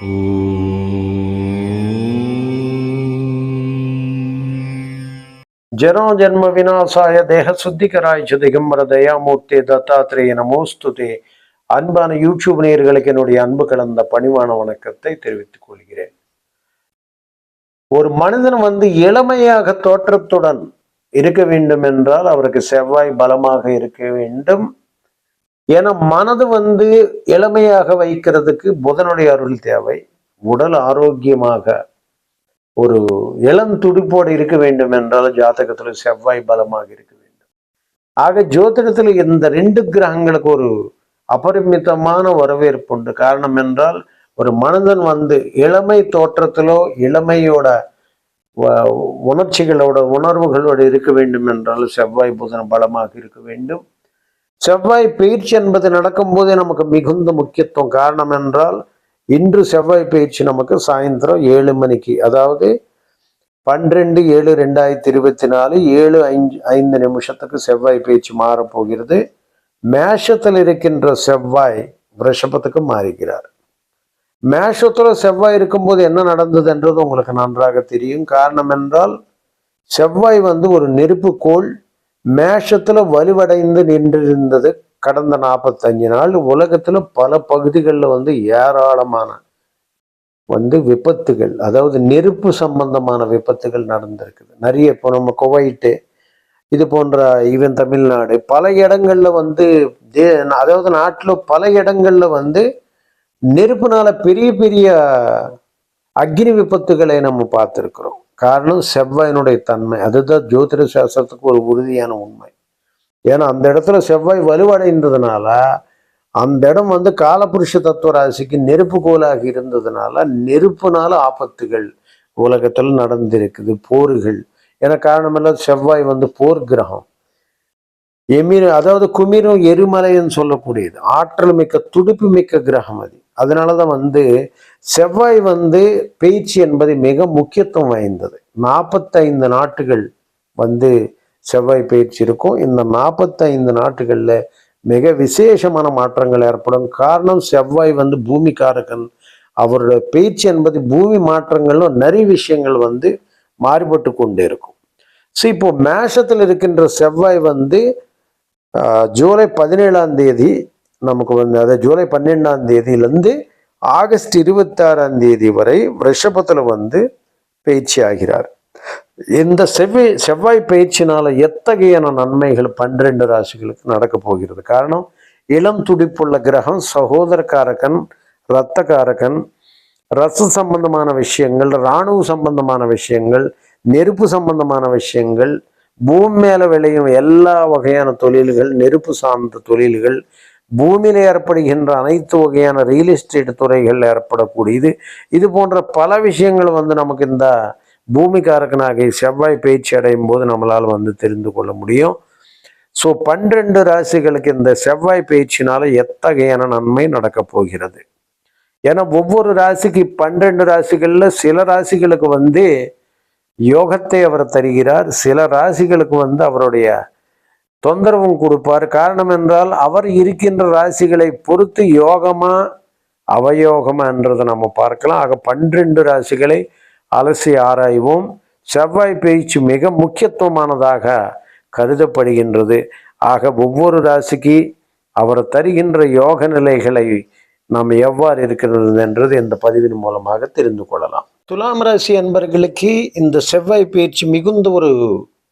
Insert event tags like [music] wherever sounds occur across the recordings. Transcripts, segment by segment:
ஜனோ ஜன்ம வினாசாய தேக சுத்திகராய்ச்சு திகம்பர தயாமூர்த்தி தத்தாத்திரேய நமோஸ்துதே. அன்பான யூடியூப் நேர்களுக்கு என்னுடைய அன்பு கலந்த பணிவான வணக்கத்தை தெரிவித்துக் கொள்கிறேன். ஒரு மனிதன் வந்து இளமையாக தோற்றத்துடன் இருக்க வேண்டும் என்றால் அவருக்கு செவ்வாய் பலமாக இருக்க வேண்டும். ஏன்னா மனது வந்து இளமையாக வைக்கிறதுக்கு புதனுடைய அருள் தேவை. உடல் ஆரோக்கியமாக ஒரு இளம் துடிப்போடு இருக்க வேண்டும் என்றால் ஜாதகத்தில் செவ்வாய் பலமாக இருக்க வேண்டும். ஆக ஜோதிடத்தில் இந்த ரெண்டு கிரகங்களுக்கு ஒரு அபரிமிதமான வரவேற்பு உண்டு. காரணம் என்றால் ஒரு மனிதன் வந்து இளமை தோற்றத்திலோ இளமையோட வ- உணர்ச்சிகளோட உணர்வுகளோடு இருக்க வேண்டும் என்றால் செவ்வாய் புதன் பலமாக இருக்க வேண்டும். செவ்வாய் பயிற்சி என்பது நடக்கும்போதே நமக்கு மிகுந்த முக்கியத்துவம். காரணம் என்றால் இன்று செவ்வாய் பயிற்சி நமக்கு சாயந்தரம் ஏழு மணிக்கு அதாவது பன்னிரெண்டு ஏழு ரெண்டாயிரத்தி இருபத்தி நாலு ஏழு ஐந்து ஐந்து நிமிஷத்துக்கு செவ்வாய் பயிற்சி மாறப்போகிறது. மேஷத்தில் இருக்கின்ற செவ்வாய் ரிஷபத்துக்கு மாறுகிறார். மேஷத்துல செவ்வாய் இருக்கும்போது என்ன நடந்தது என்றது உங்களுக்கு நன்றாக தெரியும். காரணம் என்றால் செவ்வாய் வந்து ஒரு நெருப்பு கோள். மேஷத்துல வலுவடைந்து நின்றிருந்தது கடந்த நாற்பத்தஞ்சு நாள். உலகத்துல பல பகுதிகளில் வந்து ஏராளமான வந்து விபத்துகள் அதாவது நெருப்பு சம்பந்தமான விபத்துகள் நடந்திருக்குது. நிறைய இப்போ நம்ம குவைட்டு இது போன்ற ஈவன் தமிழ்நாடு பல இடங்களில் வந்து தே அதாவது நாட்டில் பல இடங்களில் வந்து நெருப்புனால பெரிய பெரிய அக்னி விபத்துகளை நம்ம பார்த்துருக்குறோம். காரணம் செவ்வாயினுடைய தன்மை. அதுதான் ஜோதிட சாஸ்திரத்துக்கு ஒரு உறுதியான உண்மை. ஏன்னா அந்த இடத்துல செவ்வாய் வலுவடைந்ததுனால அந்த இடம் வந்து காலபுருஷ தத்துவ ராசிக்கு நெருப்பு கோலாக இருந்ததுனால நெருப்புனால ஆபத்துகள் உலகத்தில் நடந்திருக்குது போர்கள். என காரணமெல்லாம் செவ்வாய் வந்து போர் கிரகம் எமிர் அதாவது குமிரும் எரிமலைன்னு சொல்லக்கூடியது. ஆற்றல் மிக்க துடிப்பு மிக்க கிரகம் அது. அதனால தான் வந்து செவ்வாய் வந்து பேச்சு என்பது மிக முக்கியத்துவம் வாய்ந்தது. நாற்பத்தைந்து நாட்டுகள் வந்து செவ்வாய் பயிற்சி இருக்கும். இந்த நாற்பத்தைந்து நாட்டுகளில் மிக விசேஷமான மாற்றங்கள் ஏற்படும். காரணம் செவ்வாய் வந்து பூமிக்காரகன். அவருடைய பேச்சு என்பது பூமி மாற்றங்களும் நிறைய விஷயங்கள் வந்து மாறுபட்டு கொண்டே இருக்கும். ஸோ இப்போ மேஷத்தில் இருக்கின்ற செவ்வாய் வந்து ஜூலை பதினேழாம் தேதி நமக்கு வந்து அதாவது ஜூலை பன்னெண்டாம் தேதியிலேருந்து ஆகஸ்ட் இருபத்தாறாம் தேதி வரை ரிஷபத்தில் வந்து பயிற்சி ஆகிறார். இந்த செவ்வாய் செவ்வாய் பயிற்சினால எத்தகையான நன்மைகள் பன்னிரண்டு ராசிகளுக்கு நடக்க போகிறது? காரணம் இளம் துடிப்புள்ள கிரகம் சகோதரக்காரகன் இரத்தக்காரகன் ரச சம்பந்தமான விஷயங்கள் இராணுவ சம்பந்தமான விஷயங்கள் நெருப்பு சம்பந்தமான விஷயங்கள் பூமி மேல விளையும் எல்லா வகையான தொழில்கள் நெருப்பு சார்ந்த தொழில்கள் பூமியில் ஏற்படுகின்ற அனைத்து வகையான ரியல் எஸ்டேட் துறைகள் ஏற்படக்கூடியது. இது போன்ற பல விஷயங்கள் வந்து நமக்கு இந்த பூமிக்காரக்கனாகி செவ்வாய் பயிற்சி அடையும் போது நம்மளால் வந்து தெரிந்து கொள்ள முடியும். ஸோ பன்னிரண்டு ராசிகளுக்கு இந்த செவ்வாய் பயிற்சினால எத்தகையான நன்மை நடக்கப் போகிறது? ஏன்னா ஒவ்வொரு ராசிக்கு பன்னிரெண்டு ராசிகளில் சில ராசிகளுக்கு வந்து யோகத்தை அவர் தருகிறார். சில ராசிகளுக்கு வந்து அவருடைய தொந்தரவும் கொடுப்பார். காரணம் என்றால் அவர் இருக்கின்ற ராசிகளை பொறுத்து யோகமா அவயோகமா என்றதை நம்ம பார்க்கலாம். ஆக பன்னிரண்டு ராசிகளை அலசி ஆராய்வோம். செவ்வாய் பயிற்சி மிக முக்கியத்துவமானதாக கருதப்படுகின்றது. ஆக ஒவ்வொரு ராசிக்கு அவர் தருகின்ற யோக நிலைகளை நாம் எவ்வாறு இருக்கிறது என்றது இந்த பதிவின் மூலமாக தெரிந்து கொள்ளலாம். துலாம் ராசி அன்பர்களுக்கு இந்த செவ்வாய் பயிற்சி மிகுந்த ஒரு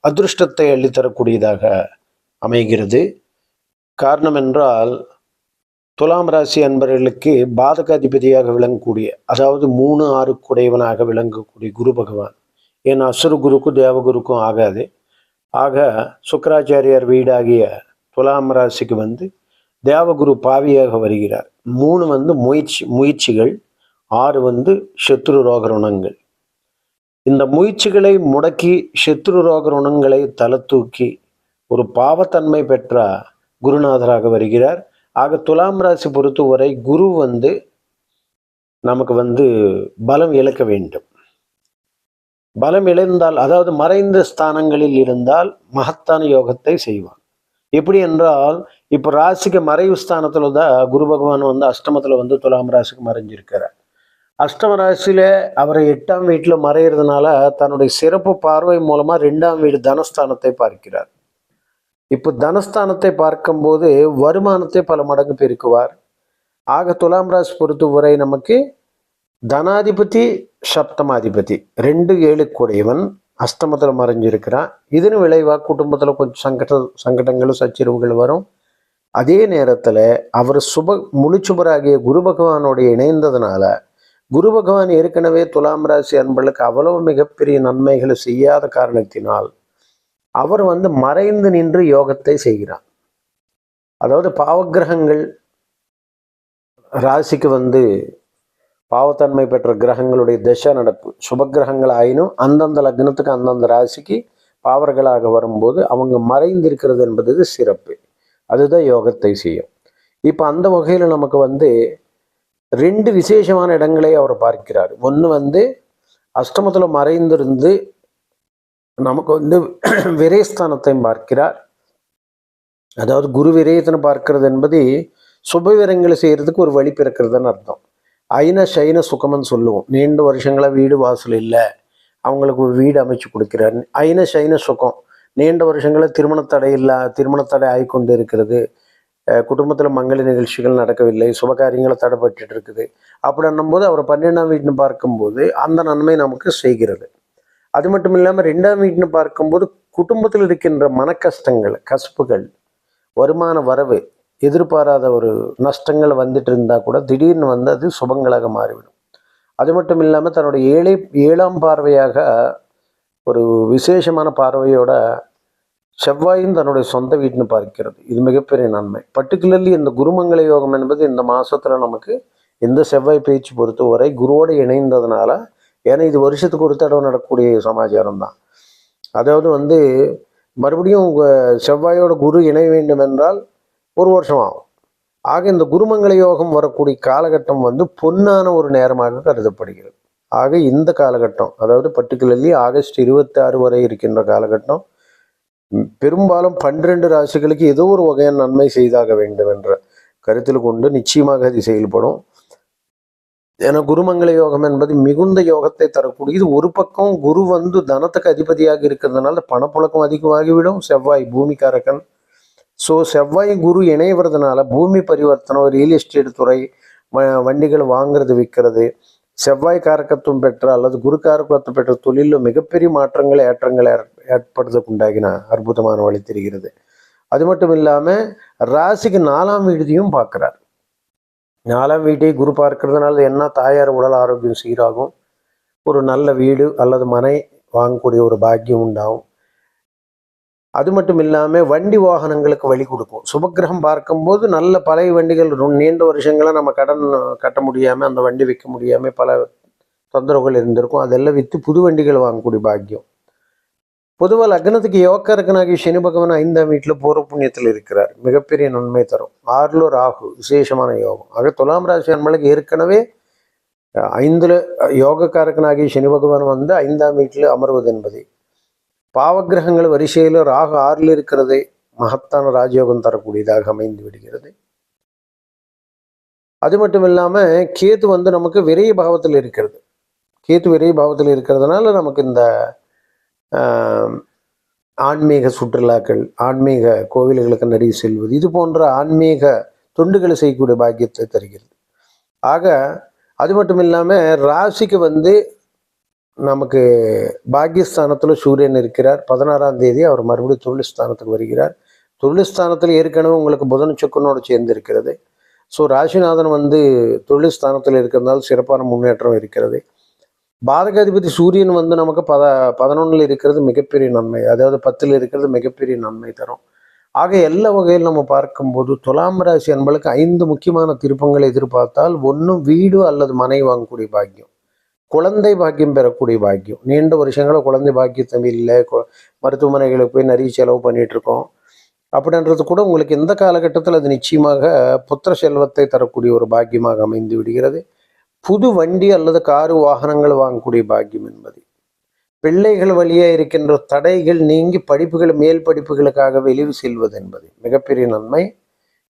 அதிருஷ்டத்தை அள்ளித்தரக்கூடியதாக அமைகிறது. காரணம் என்றால் துலாம் ராசி அன்பர்களுக்கு பாதகாதிபதியாக விளங்கக்கூடிய அதாவது மூணு ஆறு குடையவனாக விளங்கக்கூடிய குரு பகவான். ஏன் அசுர குருக்கும் தேவகுருக்கும் ஆகாது. ஆக சுக்கராச்சாரியார் வீடாகிய துலாம் ராசிக்கு வந்து தேவகுரு பாவியாக வருகிறார். மூணு வந்து முயற்சி முயற்சிகள். ஆறு வந்து சத்ரு ரோக ருணங்கள். இந்த முயற்சிகளை முடக்கி சத்ரு ரோக ருணங்களை தலை தூக்கி ஒரு பாவத்தன்மை பெற்ற குருநாதராக வருகிறார். ஆக துலாம் ராசி பொறுத்தவரை குரு வந்து நமக்கு வந்து பலம் இழக்க வேண்டும். பலம் இழந்தால் அதாவது மறைந்த ஸ்தானங்களில் இருந்தால் மகத்தான யோகத்தை செய்வான். எப்படி என்றால் இப்போ ராசிக்கு மறைவு ஸ்தானத்துல தான் குரு பகவான் வந்து அஷ்டமத்துல வந்து துலாம் ராசிக்கு மறைஞ்சிருக்கிறார். அஷ்டம அவரை எட்டாம் வீட்டில் மறைகிறதுனால தன்னுடைய சிறப்பு பார்வை மூலமாக ரெண்டாம் வீடு தனஸ்தானத்தை பார்க்கிறார். இப்போ தனஸ்தானத்தை பார்க்கும்போது வருமானத்தை பல மடங்கு பெருக்குவார். ஆக துலாம் ராசி பொறுத்தவரை நமக்கு தனாதிபதி சப்தமாதிபதி ரெண்டு ஏழுக்குடையவன் அஷ்டமத்தில் மறைஞ்சிருக்கிறான். இதன் விளைவாக குடும்பத்தில் கொஞ்சம் சங்கட சங்கடங்களும் சச்சரவுகள் வரும். அதே நேரத்தில் அவர் சுப முழுச்சுபராகிய குரு பகவானோட இணைந்ததுனால குரு பகவான் ஏற்கனவே துலாம் ராசி அன்பர்களுக்கு அவ்வளவு மிகப்பெரிய நன்மைகளை செய்யாத காரணத்தினால் அவர் வந்து மறைந்து நின்று யோகத்தை செய்கிறார். அதாவது பாவக்கிரகங்கள் ராசிக்கு வந்து பாவத்தன்மை பெற்ற கிரகங்களுடைய தசை நடப்பு. சுபகிரகங்கள் ஆயினும் அந்தந்த லக்னத்துக்கு அந்தந்த ராசிக்கு பாவர்களாக வரும்போது அவங்க மறைந்திருக்கிறது என்பது சிறப்பு. அதுதான் யோகத்தை செய்யும். இப்போ அந்த வகையில் நமக்கு வந்து ரெண்டு விசேஷமான இடங்களை அவர் பார்க்கிறார். ஒன்று வந்து அஷ்டமத்தில் மறைந்திருந்து நமக்கு வந்து [clears throat] விரயஸ்தானத்தையும் பார்க்கிறார். அதாவது குரு விரயத்தினை பார்க்கிறது என்பது சுப விரயங்களை செய்யறதுக்கு ஒரு வழி பிறக்கிறதுன்னு அர்த்தம். ஐன சைன சுகம்னு சொல்லுவோம். நீண்ட வருஷங்களாக வீடு வாசல் இல்லை. அவங்களுக்கு ஒரு வீடு அமைச்சு கொடுக்கிறார். ஐன சைன சுகம். நீண்ட வருஷங்களா திருமணத்தடை இல்லை திருமணத்தடை ஆகிக்கொண்டு இருக்கிறது. குடும்பத்தில் மங்கள நிகழ்ச்சிகள் நடக்கவில்லை சுபகாரியங்களை தடைப்பட்டு இருக்குது. அப்படின்னும் போது அவர் பன்னெண்டாம் வீட்டுன்னு பார்க்கும்போது அந்த நன்மை நமக்கு செய்கிறது. அது மட்டும் இல்லாமல் ரெண்டாம் வீட்டுன்னு பார்க்கும்போது குடும்பத்தில் இருக்கின்ற மன கஷ்டங்கள் கசப்புகள் வருமான வரவு எதிர்பாராத ஒரு நஷ்டங்கள் வந்துட்டு இருந்தால் கூட திடீர்னு வந்து அது சுபங்களாக மாறிவிடும். அது மட்டும் இல்லாமல் தன்னுடைய ஏழை ஏழாம் பார்வையாக ஒரு விசேஷமான பார்வையோட செவ்வாயும் தன்னுடைய சொந்த வீட்டுன்னு பார்க்கிறது. இது மிகப்பெரிய நன்மை. பர்டிகுலர்லி இந்த குருமங்கள யோகம் என்பது இந்த மாதத்தில் நமக்கு இந்த செவ்வாய் பேச்சு பொறுத்தவரை குருவோடு இணைந்ததுனால ஏன்னா இது வருஷத்துக்கு ஒரு தடவை நடக்கக்கூடிய சமாச்சாரம் தான் அதாவது வந்து மறுபடியும் உங்கள் செவ்வாயோட குரு இணைய வேண்டும் என்றால் ஒரு வருஷம் ஆகும். ஆக இந்த குருமங்கள யோகம் வரக்கூடிய காலகட்டம் வந்து பொன்னான ஒரு நேரமாக கருதப்படுகிறது. ஆக இந்த காலகட்டம் அதாவது பர்டிகுலர்லி ஆகஸ்ட் இருபத்தி ஆறு வரை இருக்கின்ற காலகட்டம் பெரும்பாலும் பன்னிரண்டு ராசிகளுக்கு ஏதோ ஒரு வகையான நன்மை செய்தாக வேண்டும் என்ற கருத்தில் கொண்டு நிச்சயமாக அது செயல்படும். ஏன்னா குருமங்கள யோகம் என்பது மிகுந்த யோகத்தை தரக்கூடியது ஒரு பக்கம் குரு வந்து தனத்துக்கு அதிபதியாக இருக்கிறதுனால பணப்புழக்கம் அதிகமாகிவிடும். செவ்வாய் பூமிக்காரகன். ஸோ செவ்வாய் குரு இணைவதுனால பூமி பரிவர்த்தனம் ரியல் எஸ்டேட் துறை வண்டிகள் வாங்குறது விற்கிறது செவ்வாய் காரகத்துவம் பெற்ற அல்லது குரு காரகத்துவம் பெற்ற தொழிலில் மிகப்பெரிய மாற்றங்களை ஏற்றங்களை ஏற்படுறதுக்கு உண்டாகின அற்புதமான வழி தெரிகிறது. அது மட்டும் இல்லாமல் ராசிக்கு நாலாம் வீடுதையும் பார்க்குறார். நாலாம் வீட்டை குரு பார்க்கறதுனால என்ன தாயார் உடல் ஆரோக்கியம் சீராகும் ஒரு நல்ல வீடு அல்லது மனை வாங்கக்கூடிய ஒரு பாக்கியம் உண்டாகும். அது மட்டும் இல்லாமல் வண்டி வாகனங்களுக்கு வழி கொடுக்கும். சுபக்கிரகம் பார்க்கும்போது நல்ல பழைய வண்டிகள் நீண்ட வருஷங்களாக நம்ம கடன் கட்ட முடியாமல் அந்த வண்டி விற்க முடியாமல் பல தொந்தரவுகள் இருந்திருக்கும். அதெல்லாம் விற்று புது வண்டிகள் வாங்கக்கூடிய பாக்கியம். பொதுவாக லக்னத்துக்கு யோக்கரக்கனாகி சனி பகவான் ஐந்தாம் வீட்டில் போகிற புண்ணியத்தில் இருக்கிறார். மிகப்பெரிய நன்மை தரும். ஆறுல ராகு விசேஷமான யோகம். ஆக துலாம் ராசி அன்பளுக்கு ஏற்கனவே ஐந்தில் யோகக்காரக்கனாகி சனி பகவான் வந்து ஐந்தாம் வீட்டில் அமர்வது என்பது. பாவகிரகங்கள் வரிசையில் ராகு ஆறில் இருக்கிறதே மகத்தான ராஜயோகம் தரக்கூடியதாக அமைந்து விடுகிறது. அது மட்டும் இல்லாமல் கேத்து வந்து நமக்கு விரைய பாவத்தில் இருக்கிறது. கேத்து விரைய பாவத்தில் இருக்கிறதுனால நமக்கு இந்த ஆன்மீக சுற்றுலாக்கள் ஆன்மீக கோவில்களுக்கு நிறைய செல்வது இது போன்ற ஆன்மீக தொண்டுகளை செய்யக்கூடிய பாக்கியத்தை தருகிறது. ஆக அது மட்டும் இல்லாமல் ராசிக்கு வந்து நமக்கு பாக்கியஸ்தானத்தில் சூரியன் இருக்கிறார். பதினாறாம் தேதி அவர் மறுபடியும் தொழில்ஸ்தானத்துக்கு வருகிறார். தொழில் ஸ்தானத்தில் ஏற்கனவே உங்களுக்கு புதன் சுக்கனோடு சேர்ந்து இருக்கிறது ஸோ ராசிநாதன் வந்து தொழில்ஸ்தானத்தில் இருக்கிறதால் சிறப்பான முன்னேற்றம் இருக்கிறது. பாதகாதிபதி சூரியன் வந்து நமக்கு பத பதினொன்றில் இருக்கிறது மிகப்பெரிய நன்மை. அதாவது பத்தில் இருக்கிறது மிகப்பெரிய நன்மை தரும். ஆக எல்லா வகையில் நம்ம பார்க்கும்போது துலாம் ராசி அன்பளுக்கு ஐந்து முக்கியமான திருப்பங்களை எதிர்பார்த்தால் ஒன்றும் வீடு அல்லது மனை வாங்கக்கூடிய பாக்கியம். குழந்தை பாக்கியம் பெறக்கூடிய பாக்கியம். நீண்ட வருஷங்களை குழந்தை பாக்கியத்தம் இல்லை. மருத்துவமனைகளுக்கு போய் நிறைய செலவு பண்ணிட்டு இருக்கோம் அப்படின்றது கூட உங்களுக்கு எந்த காலகட்டத்தில் அது நிச்சயமாக புத்திர செல்வத்தை தரக்கூடிய ஒரு பாக்கியமாக அமைந்து விடுகிறது. புது வண்டி அல்லது காரு வாகனங்கள் வாங்கக்கூடிய பாக்கியம் என்பது. பிள்ளைகள் வழியாக இருக்கின்ற தடைகள் நீங்கி படிப்புகள் மேல் படிப்புகளுக்காக வெளிவு செல்வது என்பது மிகப்பெரிய நன்மை.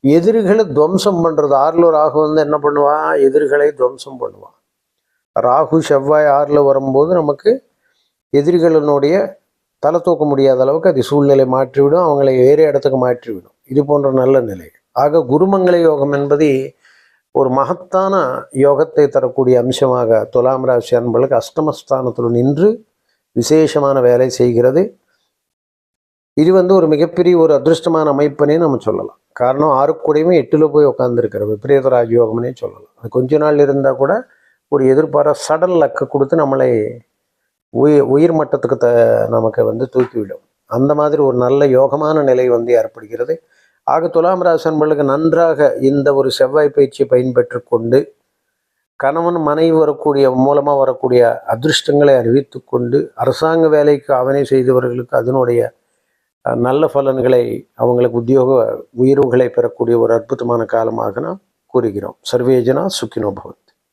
எதிரிகளை துவம்சம் பண்ணுறது ஆர்லூர் ஆக வந்து என்ன பண்ணுவான் எதிரிகளை துவம்சம் பண்ணுவான் ராகு செவ்வாய் ஆறில் வரும்போது நமக்கு எதிரிகளினுடைய தலை தூக்க முடியாத அளவுக்கு அது சூழ்நிலை மாற்றிவிடும் அவங்களை வேறு இடத்துக்கு மாற்றிவிடும். இது போன்ற நல்ல நிலை ஆக குருமங்கள யோகம் என்பது ஒரு மகத்தான யோகத்தை தரக்கூடிய அம்சமாக துலாம் ராசி அன்பர்களுக்கு அஷ்டமஸ்தானத்தில் நின்று விசேஷமான வேலை செய்கிறது. இது வந்து ஒரு மிகப்பெரிய ஒரு அதிர்ஷ்டமான அமைப்புனே நம்ம சொல்லலாம். காரணம் ஆறுக்குடையுமே எட்டில் போய் உட்காந்துருக்கிற விபரீத ராஜயோகம்னே சொல்லலாம். அது கொஞ்ச நாள் இருந்தால் கூட ஒரு எதிர்பார சடன் லக்க கொடுத்து நம்மளை உயிர் உயிர் மட்டத்துக்கு த நமக்கு வந்து தூக்கிவிடும். அந்த மாதிரி ஒரு நல்ல யோகமான நிலை வந்து ஏற்படுகிறது. ஆக துலாம் ராசி அன்பர்களுக்கு நன்றாக இந்த ஒரு செவ்வாய் பயிற்சியை பயன்பெற்று கொண்டு கணவன் மனைவி வரக்கூடிய மூலமாக வரக்கூடிய அதிர்ஷ்டங்களை அறிவித்து கொண்டு அரசாங்க வேலைக்கு அவனை செய்தவர்களுக்கு அதனுடைய நல்ல பலன்களை அவங்களுக்கு உத்தியோக உயர்வுகளை பெறக்கூடிய ஒரு அற்புதமான காலமாக நாம் கூறுகிறோம். சர்வேஜனா சுக்கினோபவன்.